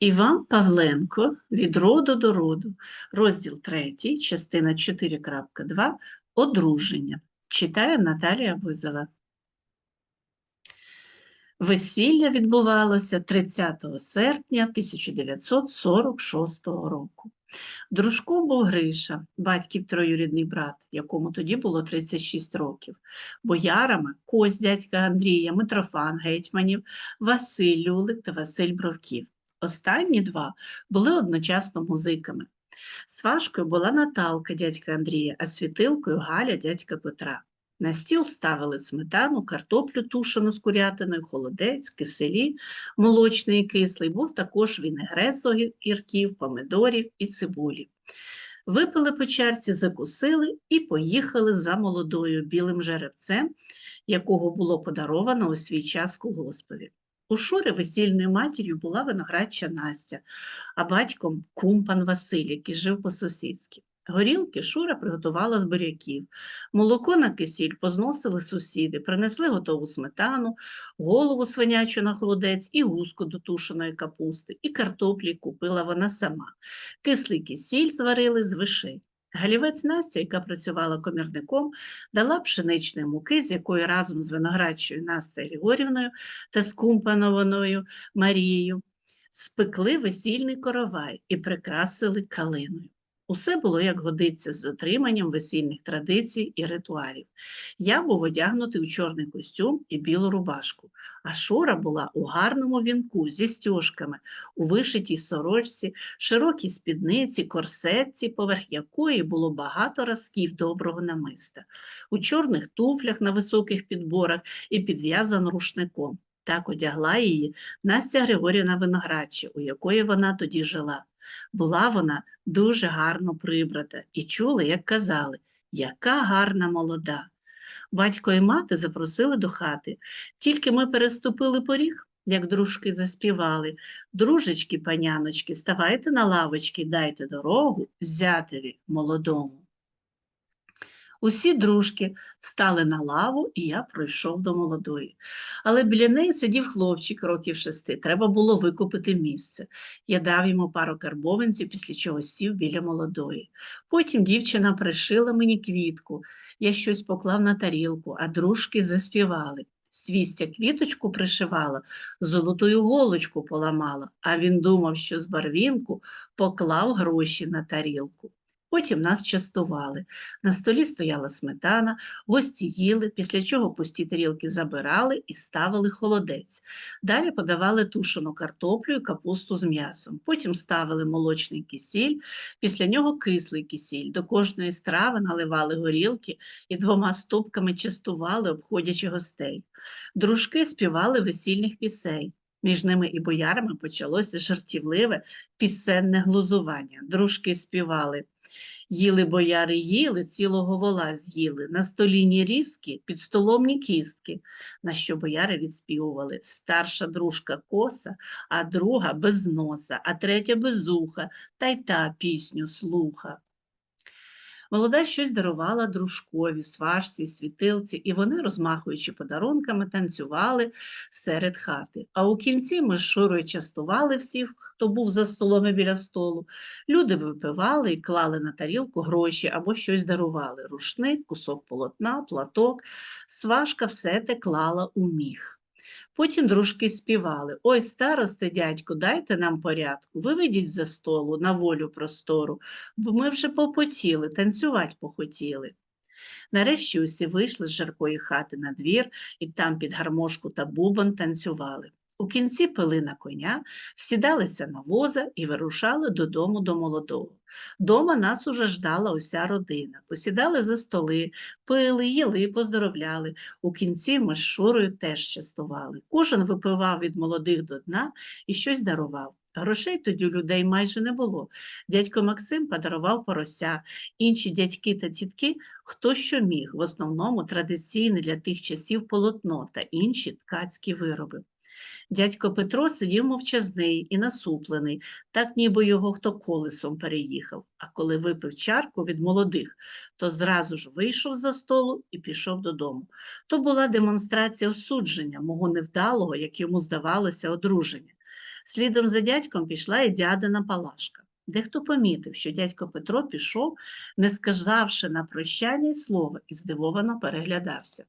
Іван Павленко від роду до роду, розділ 3, частина 4.2, одруження. Читає Наталія Визова. Весілля відбувалося 30 серпня 1946 року. Дружком був Гриша, батьків троюрідний брат, якому тоді було 36 років. Боярами Кось дядька Андрія, Митрофан Гетьманів, Василь Люлик та Василь Бровків. Останні два були одночасно музиками. Сважкою була Наталка дядька Андрія, а світилкою Галя дядька Петра. На стіл ставили сметану, картоплю тушену з курятиною, холодець, киселі, молочний і кислий, був також вінегрет з огірків, помидорів і цибулі. Випили по чарці, закусили і поїхали за молодою білим жеребцем, якого було подаровано у свій час колгоспові. У Шури весільною матір'ю була виноградча Настя, а батьком кумпан Василь, який жив по-сусідськи. Горілки Шура приготувала з буряків. Молоко на кисіль позносили сусіди, принесли готову сметану, голову свинячу на холодець і гуску до тушеної капусти, і картоплі купила вона сама. Кислий кисіль зварили з вишей. Галівець Настя, яка працювала комірником, дала пшеничної муки, з якої разом з виноградчою Настею Григорівною та скумпанованою Марією спекли весільний коровай і прикрасили калиною. Усе було, як годиться, з дотриманням весільних традицій і ритуалів. Я був одягнутий у чорний костюм і білу рубашку, а Шура була у гарному вінку зі стяжками, у вишитій сорочці, широкій спідниці, корсетці, поверх якої було багато разків доброго намиста, у чорних туфлях на високих підборах і підв'язан рушником. Так одягла її Настя Григорівна Виноградча, у якої вона тоді жила. Була вона дуже гарно прибрата і чули, як казали, яка гарна молода. Батько і мати запросили до хати. Тільки ми переступили поріг, як дружки заспівали. Дружечки, паняночки, ставайте на лавочки, дайте дорогу зятеві молодому. Усі дружки стали на лаву, і я пройшов до молодої. Але біля неї сидів хлопчик років шести. Треба було викупити місце. Я дав йому пару карбованців, після чого сів біля молодої. Потім дівчина пришила мені квітку. Я щось поклав на тарілку, а дружки заспівали. Свістя квіточку пришивала, золотою голочку поламала, а він думав, що з барвінку поклав гроші на тарілку. Потім нас частували. На столі стояла сметана, гості їли, після чого пусті тарілки забирали і ставили холодець. Далі подавали тушену картоплю і капусту з м'ясом. Потім ставили молочний кисіль, після нього кислий кисіль. До кожної страви наливали горілки і двома стопками частували, обходячи гостей. Дружки співали весільних пісень. Між ними і боярами почалося жартівливе пісенне глузування. Дружки співали. Їли бояри їли, цілого вола з'їли, на столі ні різки, під столом ні кістки, на що бояри відспівували старша дружка коса, а друга без носа, а третя без уха, та й та пісню слуха. Молода щось дарувала дружкові, сважці, світилці, і вони, розмахуючи подарунками, танцювали серед хати. А у кінці ми з Шурою частували всіх, хто був за столом і біля столу. Люди випивали і клали на тарілку гроші або щось дарували рушник, кусок полотна, платок. Сважка все те клала у міг. Потім дружки співали Ой, старости, дядьку, дайте нам порядку, виведіть за столу на волю простору, бо ми вже попотіли, танцювати похотіли. Нарешті усі вийшли з жаркої хати на двір і там під гармошку та бубон танцювали. У кінці пили на коня, сідалися на воза і вирушали додому до молодого. Дома нас уже ждала уся родина. Посідали за столи, пили, їли, поздоровляли. У кінці ми з Шурою теж частували. Кожен випивав від молодих до дна і щось дарував. Грошей тоді у людей майже не було. Дядько Максим подарував порося, інші дядьки та тітки хто що міг, в основному традиційне для тих часів полотно та інші ткацькі вироби. Дядько Петро сидів мовчазний і насуплений, так ніби його хто колесом переїхав. А коли випив чарку від молодих, то зразу ж вийшов за столу і пішов додому. То була демонстрація осудження мого невдалого, як йому здавалося, одруження. Слідом за дядьком пішла і дядина Палашка. Дехто помітив, що дядько Петро пішов, не сказавши на прощання й слова, і здивовано переглядався.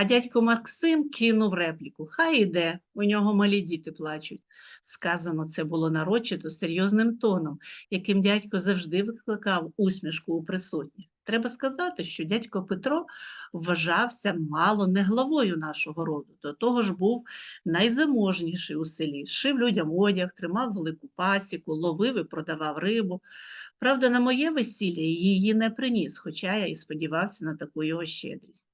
А дядько Максим кинув репліку Хай іде, у нього малі діти плачуть. Сказано це було нарочито серйозним тоном, яким дядько завжди викликав усмішку у присутніх. Треба сказати, що дядько Петро вважався мало не главою нашого роду, до того ж був найзаможніший у селі, шив людям одяг, тримав велику пасіку, ловив і продавав рибу. Правда, на моє весілля її не приніс, хоча я і сподівався на таку його щедрість.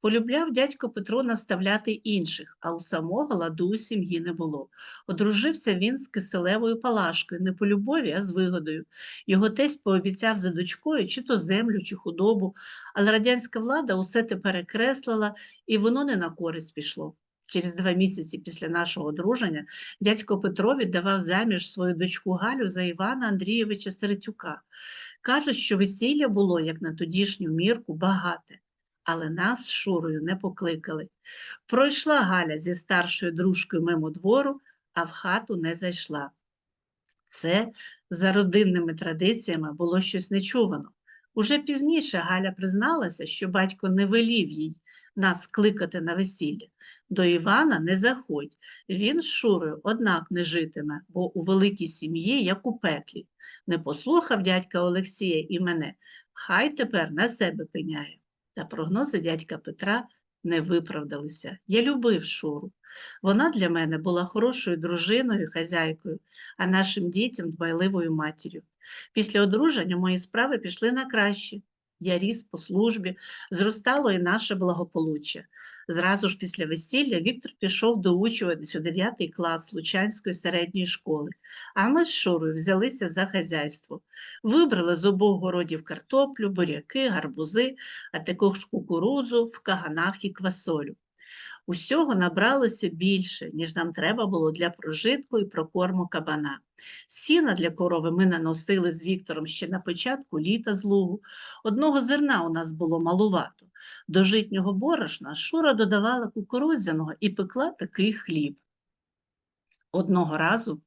Полюбляв дядько Петро наставляти інших, а у самого ладу у сім'ї не було. Одружився він з киселевою палашкою, не по любові, а з вигодою. Його тесть пообіцяв за дочкою чи то землю, чи худобу, але радянська влада усе те перекреслила, і воно не на користь пішло. Через два місяці після нашого одруження дядько Петро віддавав заміж свою дочку Галю за Івана Андрійовича Середюка. Кажуть, що весілля було, як на тодішню мірку, багате але нас з Шурою не покликали. Пройшла Галя зі старшою дружкою мимо двору, а в хату не зайшла. Це за родинними традиціями було щось нечувано. Уже пізніше Галя призналася, що батько не велів їй нас кликати на весілля. До Івана не заходь, він з Шурою однак не житиме, бо у великій сім'ї, як у пеклі. Не послухав дядька Олексія і мене, хай тепер на себе пеняє. Та прогнози дядька Петра не виправдалися. Я любив Шуру. Вона для мене була хорошою дружиною, хазяйкою, а нашим дітям дбайливою матір'ю. Після одруження мої справи пішли на краще. Я ріс по службі, зростало і наше благополуччя. Зразу ж після весілля Віктор пішов доучуватись у 9 клас Лучанської середньої школи, а ми з Шурою взялися за хазяйство. Вибрали з обох городів картоплю, буряки, гарбузи, а також кукурудзу в каганах і квасолю. Усього набралося більше, ніж нам треба було для прожитку і прокорму кабана. Сіна для корови ми наносили з Віктором ще на початку літа з лугу. Одного зерна у нас було малувато. До житнього борошна Шура додавала кукурудзяного і пекла такий хліб. Одного разу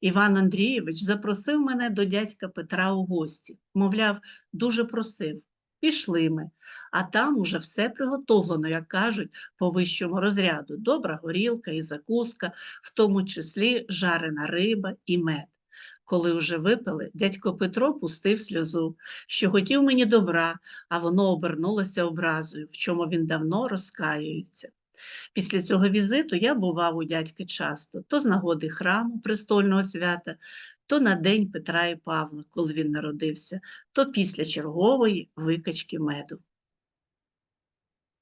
Іван Андрійович запросив мене до дядька Петра у гості. Мовляв, дуже просив. Пішли ми, а там уже все приготовлено, як кажуть, по вищому розряду. Добра горілка і закуска, в тому числі жарена риба і мед. Коли вже випили, дядько Петро пустив сльозу, що хотів мені добра, а воно обернулося образою, в чому він давно розкаюється. Після цього візиту я бував у дядьки часто, то з нагоди храму престольного свята, то на день Петра і Павла, коли він народився, то після чергової викачки меду.